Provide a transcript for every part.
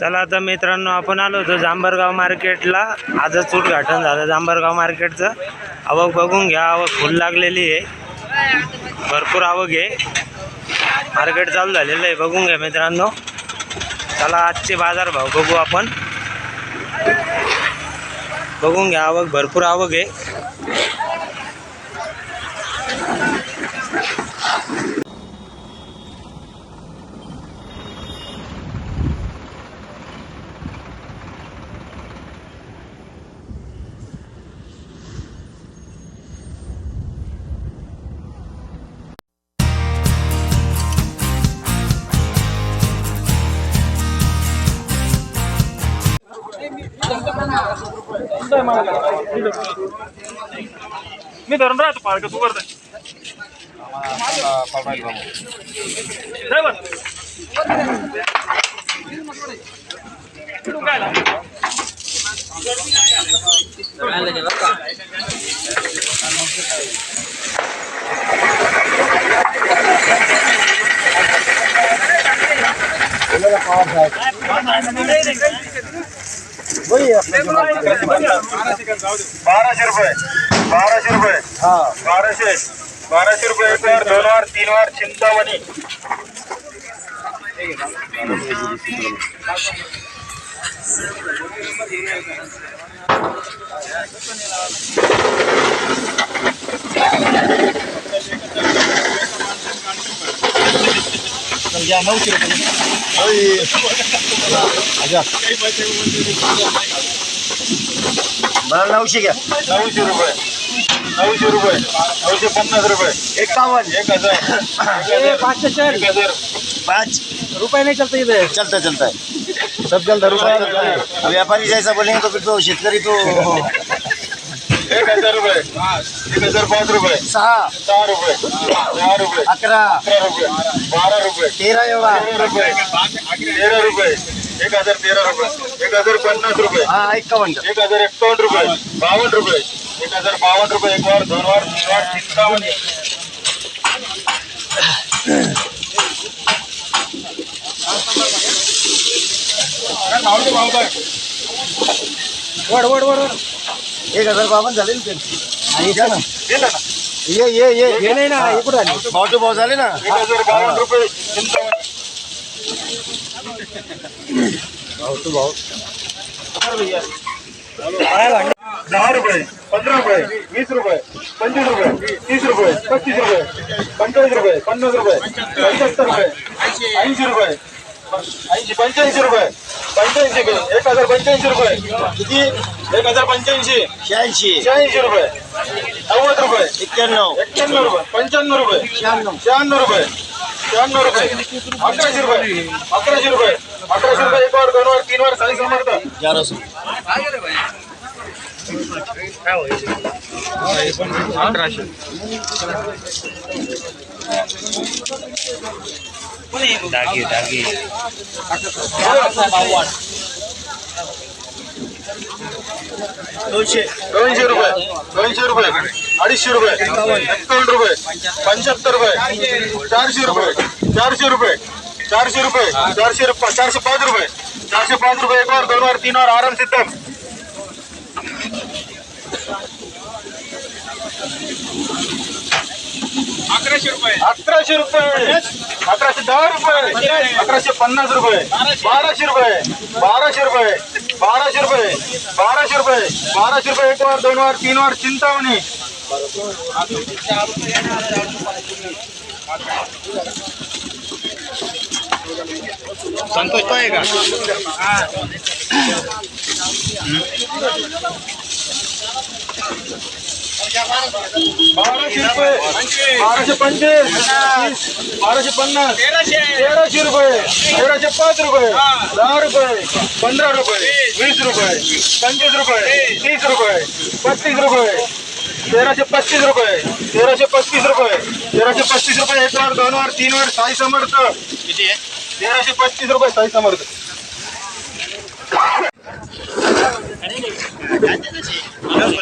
चला आता मित्रांनो आपण आलो होतो जांभरगाव मार्केटला. आजच उद्घाटन झालं जांभरगाव मार्केटचं. आवक बघून घ्या आवक फुल लागलेली आहे. भरपूर आवक आहे. मार्केट चालू झालेलं आहे बघून घ्या मित्रांनो. चला आजचे बाजार भाव बघू आपण. बघून घ्या आवक भरपूर आवक आहे. मी धरून राहतो पार्क तू करतो ड्रायव्हर तू काय लावलं? बाराशे रुपये बाराशे रुपये. बाराशे बाराशे रुपये एक वार दोन वार तीन वार चिंतामणी. नऊशे घ्या. नऊशे रुपये. नऊशे रुपये. नऊशे पन्नास रुपये. एकावन्न. एक हजार. पाचशे चार. एक हजार. पाँच. रुपये नाही चालतं इथे. चलता चलता है सब चलता रुपया. है व्यापारी जैसा बोलेंगे तो फिर तो शेतकरी तो. एक हज़ार रुपये। एक हज़ार पाच रुपये। सहा। सहा रुपये। दहा रुपये। अकरा। अकरा रुपये। बारा रुपये। तेरा एवढा। तेरा रुपये। तेरा रुपये। एक हज़ार तेरा रुपये। एक हज़ार पन्नास रुपये। हा एक्कावन्न एक हज़ार एकावन्न रुपये। बावन्न रुपये। एक हज़ार बावन्न रुपये एक वार दोन वार तीन वार चिंतामणी वड वड वड वड. एक हजार बावन्न झाले ना त्यांची. ये ये ये हे नाही ना हे कुठं आली? भाव टू भाव झाले ना. एक हजार बावन्न रुपये. भाव टू भाव दहा रुपये पंधरा रुपये वीस रुपये पंचवीस रुपये तीस रुपये पस्तीस रुपये पंचाळीस रुपये पन्नास रुपये पंच्याहत्तर रुपये ऐंशी रुपये ऐंशी पंच्याऐंशी रुपये पंच्याऐंशी एक हजार पंच्याऐंशी रुपये. किती? एक हजार पंच्याऐंशी. शहाऐंशी. शहाऐंशी रुपये. नव्वद रुपये. एक्क्याण्णव. एक्क्याण्णव रुपये. पंच्याण्णव रुपये. शहाण्णव. शहाण्णव रुपये. शहाण्णव रुपये. अकराशे रुपये. अकराशे रुपये. अकराशे रुपये एक वार दोन वार तीन वार साई समर्थ ग्यारह सौ डागी डागी दोनशे. दोनशे रुपये. दोनशे रुपये. अडीचशे रुपये. एकावन्न रुपये. पंच्याहत्तर रुपये. चारशे रुपये. चारशे रुपये. चारशे रुपये. चारशे रुपये. चारशे पाच रुपये. चारशे पाच रुपये एक वार दोन वार तीन वार आराम सिद्धम. अकराशे रुपये. अकराशे रुपये. अकराशे दहा रुपये. अकराशे पन्नास रुपये. बाराशे रुपये. बाराशे रुपये. बाराशे रुपये बाराशे रुपये बाराशे रुपये एक वार दोन वार तीन वार चिंतामणी. संतोष पाहिजे का? बाराशे रुपये. बाराशे. पंचवीस. बाराशे पन्नास. तेराशे. रुपये. तेराशे पाच रुपये. दहा रुपये. पंधरा रुपये. वीस. रुपये. पंचवीस रुपये. तीस रुपये. पस्तीस रुपये. तेराशे पस्तीस रुपये. तेराशे पस्तीस रुपये. तेराशे पस्तीस रुपये एक वार दोन वार तीन वार साई समर्थ. तेराशे पस्तीस रुपये साई समर्थ.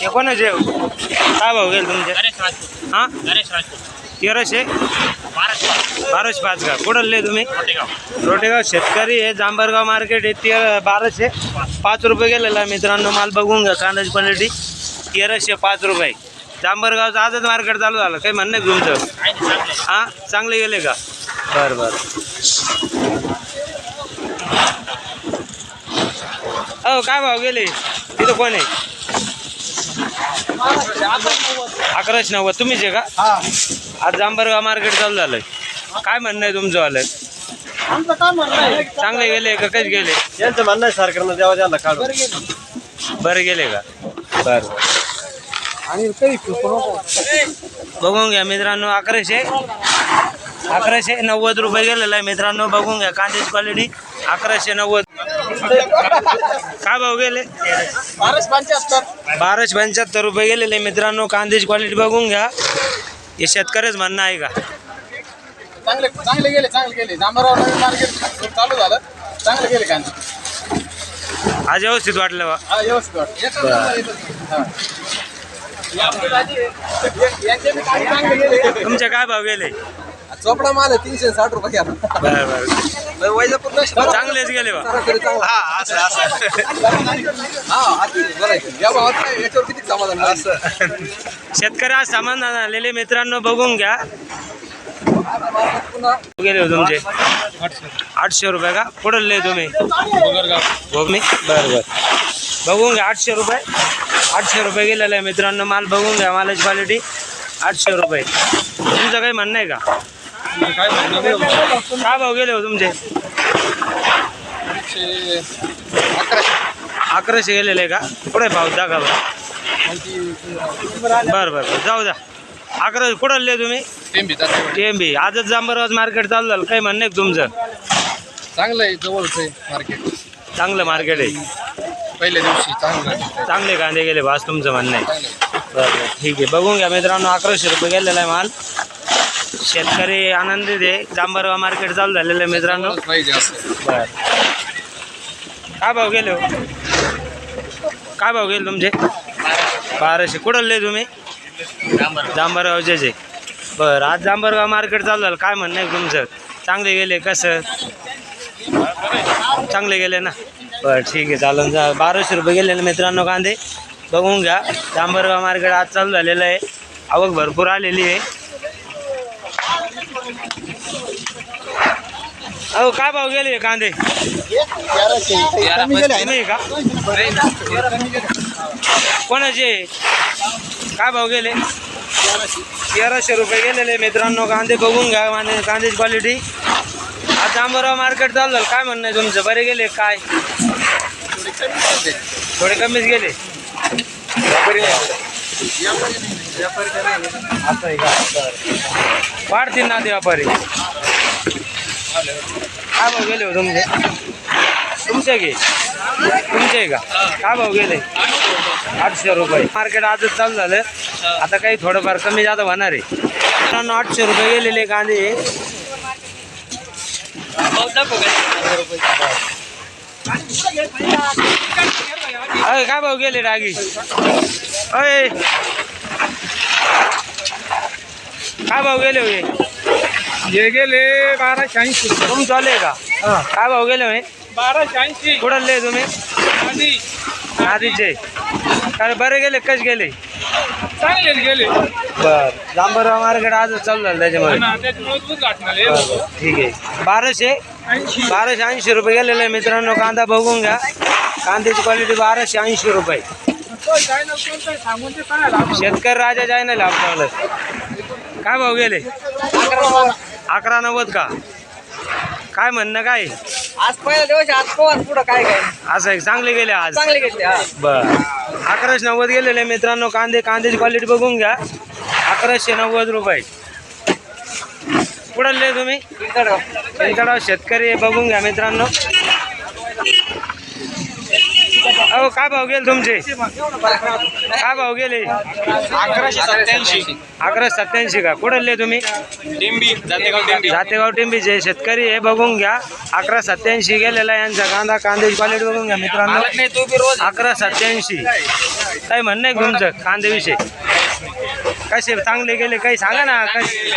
हे कोणाचे काय भाऊ गेल तुमचे? हा? तेराशे? बाराशे पाच गाव. कुठले तुम्ही? रोटेगाव. शेतकरी आहे जांभरगाव मार्केट आहे ते बाराशे. पाच रुपये गेलेला मित्रांनो माल बघून घ्या कांद्याची क्वालिटी तेराशे पाच रुपये. जांभरगावचं आजच मार्केट चालू झालं. काही म्हणणं आहे तुमचं? हां? चांगले गेले का? बरं बरं. हो काय भाव गेले? तिथं कोण आहे? अकराशे नव्वद. तुम्हीच आहे का? आज जांभरगाव मार्केट चालू झालंय. काय म्हणणं आहे तुमचं आलं चांगले गेले का कसे गेले? यांचं म्हणणं आहे सरकारनं द्यावा त्यांना काढून. बरं गेले. का? बरं. आणि बघून घ्या मित्रांनो अकराशे अकराशे नव्वद रुपये गेलेला आहे मित्रांनो. बघून घ्या कांद्याची क्वालिटी अकराशे नव्वद. काय भाव गेले? बाराशे पंच्याहत्तर बाराशे पंच्याहत्तर रुपये गेलेले मित्रांनो. कांद्याची क्वालिटी बघून घ्या. हे शेतकऱ्याच म्हणणं आहे का? चांगले चांगले गेले चांगले गेले. जांभराव नवीन मार्केट चालू झालं. चांगले गेले कांदे. आज व्यवस्थित वाटलं बा. हा व्यवस्थित वाटतं. एकच नंबर येतं. हा. यांचे बी कांदे चांगले गेले. तुमचे काय भाव गेले? चोपडा माल आहे तीनशे साठ रुपये घ्या. बरं बरं. वैजापूर चांगलेच गेले बा. हा असं असं. हा आधी बरं या भावात काय याच्यावर किती समाधान असं. शेतकरी आज समाधान आलेले मित्रांनो बघून घ्या. पुन्हा गेले हो तुमचे. आठशे रुपये का? कुठले तुम्ही. भोगमी बरं बरं. बघून घ्या आठशे रुपये. आठशे रुपये गेलेलं आहे मित्रांनो. माल बघून घ्या मालाची क्वालिटी आठशे रुपये. तुमचं काही म्हणणं आहे का? काय भाव गेले हो तुमचे? अकराशे. गेलेले का? कुठे भाव? दाखवा बरं. बरं बरं जाऊ द्या. अकरा कुठले तुम्ही? टी एम बी आजच जांबरवाज मार्केट चालू झालं. काही म्हणणं आहे तुमचं? चांगलं आहे जवळच आहे मार्केट. चांगलं मार्केट आहे. पहिल्या दिवशी चांगलं. चांगले कांदे गेले भास तुमचं म्हणणं आहे. बरं बरं. ठीक आहे. बघून घ्या मित्रांनो अकराशे रुपये गेलेला आहे माल. शेतकरी आनंदित आहे. जांबरवा मार्केट चालू झालेलं आहे मित्रांनो. बरं काय भाव गेले हो? काय भाव गेले तुमचे? बाराशे. कुठले तुम्ही? जांभरगावचेच आहे. बरं आज जांभरगाव मार्केट चालू झालं. काय म्हणणं आहे तुमचं? चांगले गेले कसं चांगले गेले ना? बरं ठीक आहे. चालेल. जा बाराशे रुपये गेले ना मित्रांनो कांदे? बघून घ्या. जांभरगाव मार्केट आज चालू झालेलं आहे. आवक भरपूर आलेली आहे. अहो काय भाव गेले कांदे? का? कोणाचे? काय भाव गेले? तेराशे रुपये गेलेले मित्रांनो. कांदे बघून घ्या माने कांद्याची क्वालिटी आज जांभराव मार्केट चालू झालं. काय म्हणणं आहे तुमचं? बरे गेले काय? थोडे कमीच गेले. असं आहे का बरं. वाढतील ना ते व्यापारी. काय भाऊ गेले हो तुमचे? तुमचे घे तुमचे का? काय भाऊ गेले? आठशे रुपये. मार्केट आजच चालू झालं. आता काही थोडंफार कमी जादा होणार आहे. आठशे रुपये गेलेले कांदे. काय भाऊ गेले रागी अय काय भाव गेले होय? हे गेले बाराशे ऐंशी. तुमचं आले का? काय भाव गेले होय? बाराशे ऐंशी. कुठले तुम्ही? आधी. आधीचे. काय बरे गेले कसे गेले? चांगले गेले. बर. जांभरगाव मार्केट आजच चालू झालं त्याच्यामध्ये. ठीक आहे. बाराशे? बाराशे ऐंशी रुपये गेलेले मित्रांनो कांदा बघून घ्या. कांद्याची क्वालिटी बाराशे ऐंशी रुपये. शेतकरी राजा जाय आपल्याला काय भाव गेले? अकरा नव्वद का? काय म्हणणं काय? आज पहिला दिवस आज पवन पुढं काय काय? असं आहे चांगले गेले आज. चांगले हा. बर. अकराशे नव्वद गेलेले मित्रांनो कांदे कांद्याची क्वालिटी बघून घ्या. अकराशे नव्वद रुपये. कुठले तुम्ही? शेतकरी आहे, बघून घ्या मित्रांनो. अहो काय भाव गेले तुमचे? काय भाव गेले? अकराशे सत्याऐंशी अकरा सत्याऐंशी का? कुठले तुम्ही? टेंबी जातेगाव टेंबी. जातेगाव टिंबीचे शेतकरी हे बघून घ्या. अकरा सत्याऐंशी गेलेला यांचा कांदा कांद्याची क्वालिटी बघून घ्या मित्रांनो. अकरा सत्याऐंशी काय म्हणणं आहे तुमचं कांद्याविषयी? कसे चांगले गेले काही सांगा ना कसे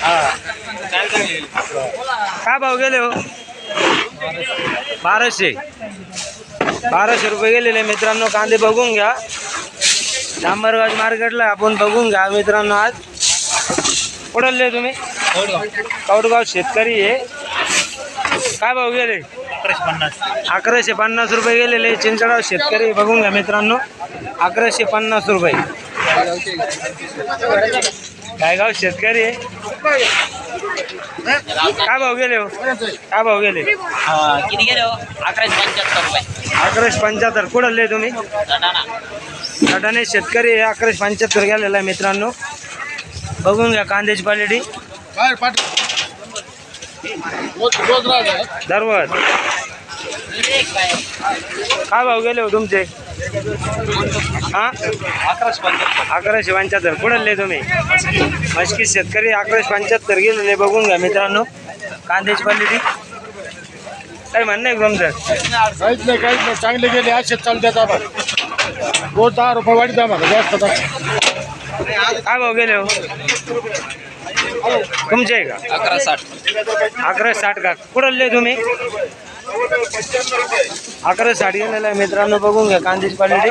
हा. काय भाव गेले हो? बाराशे. बाराशे रुपये गेलेले मित्रांनो. कांदे बघून घ्या. डांबरगाव मार्केटला आपण बघून घ्या मित्रांनो आज. कुठले तुम्ही? कौडगाव शेतकरी आहे. काय भाव गेले? अकराशे पन्नास रुपये गेलेले चिंचगाव शेतकरी बघून घ्या मित्रांनो. अकराशे पन्नास रुपये. गायगाव शेतकरी आहे. काय भाव गेले हो? काय भाव गेले? किती गेले हो? अकराशे पंच्याहत्तर रुपये. अकराशे पंच्याहत्तर. कुठले तुम्ही? सटाणे शेतकरी अकराशे पंच्याहत्तर गेलेला आहे मित्रांनो. बघून घ्या कांद्याची क्वालिटी. दरवत काय भाव गेले हो तुमचे? हा? अकराशे पंच्याहत्तर. कुठले तुम्ही? मस्की शेतकरी अकराशे पंच्याहत्तर गेलेले बघून घ्या मित्रांनो. कांद्याची क्वालिटी. काय म्हणणं आहे तुमचं? काहीच नाही काहीच नाही. चांगले गेले. असेच चालतात आम्हाला. रोज दहा रुपये वाढीत आम्हाला. जास्त. काय भाव गेले हो? तुमचे आहे का? अकरा साठ. अकरा साठ का? कुठले तुम्ही? अकरा साडी आलेला आहे. मित्रांनो बघून घ्या कांद्याची क्वालिटी